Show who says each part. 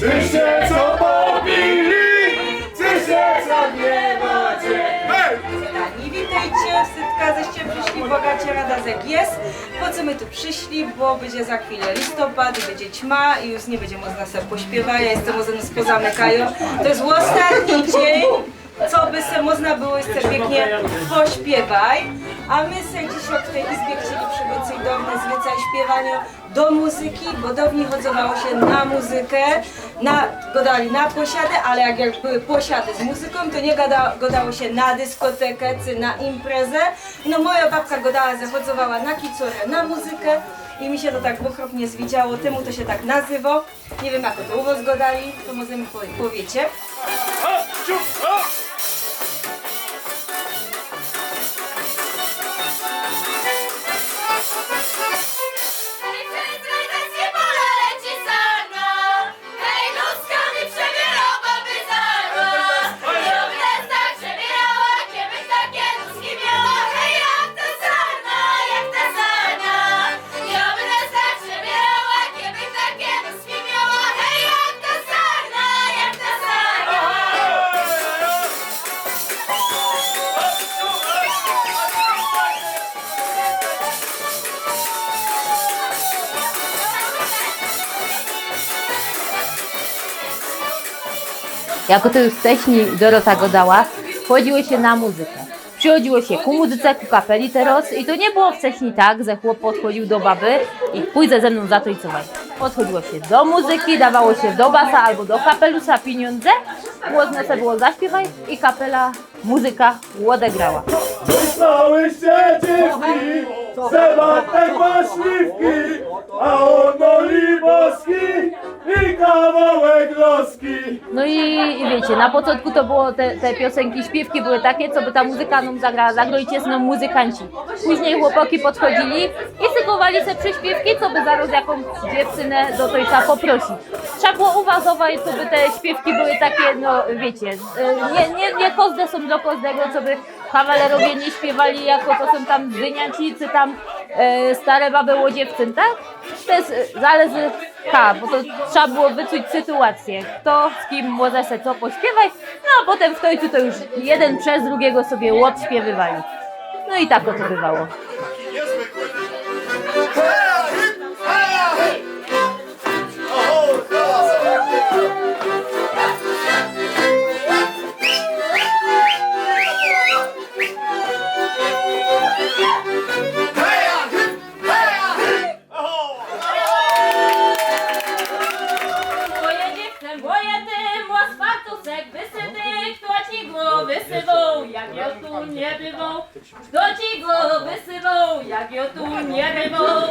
Speaker 1: Czyście co
Speaker 2: pobili, czyście co nie macie.
Speaker 1: Hej! Witajcie, wstydka zeście przyszli, bogacie rada zeg jest. Po co my tu przyszli, bo będzie za chwilę listopad, będzie ćma i już nie będzie można sobie pośpiewać, ja jestem ozen pozamykają. To jest ostatni dzień, co by se można było jeszcze pięknie pośpiewaj. A my se dzisiaj w tej izbie chcieli przybyć do mnie zwyczaj śpiewania do muzyki, bo do mnie chodzowało się na muzykę, na, godali na posiady, ale jak, jak były posiady z muzyką, to nie gada, godało się na dyskotekę czy na imprezę. No moja babka godała, zachodzowała na kicurę, na muzykę i mi się to tak okropnie zwidziało, temu to się tak nazywa. Nie wiem jak to u was godali, to może mi powie- powiecie.
Speaker 3: Jako to już wcześniej Dorota go dała, chodziło się na muzykę. Przychodziło się ku muzyce, ku kapeli teraz i to nie było wcześniej tak, że chłop podchodził do baby i pójdę ze mną zatańcować. Podchodziło się do muzyki, dawało się do basa albo do kapelusa pieniądze, można sobie było zaśpiewać i kapela, muzyka odegrała.
Speaker 2: Myślałyście dziewki, że Bartek ma śliwki, a on
Speaker 3: No i, i wiecie, na początku to było te, te piosenki, śpiewki były takie, co by ta muzyka nam zagrała, zagrojcie no muzykanci. Później chłopaki podchodzili i sykowali se przyśpiewki, co by zaraz jakąś dziewczynę do tojca poprosić. Trzeba było uważować, co by te śpiewki były takie, no wiecie, y, nie, nie, nie kozde są do kozdego, co by kawalerowie nie śpiewali jako to są tam dyniaci, czy tam e, stare baby o dziewczyn, tak? To jest, e, zależy, ha, bo to trzeba było wyczuć sytuację, kto z kim może se co pośpiewać, no a potem w końcu to już jeden przez drugiego sobie łot śpiewywali. No i tak to bywało.
Speaker 4: Jak ja tu nie bywał. Kto ci go wysywał, jak ja tu nie bywał.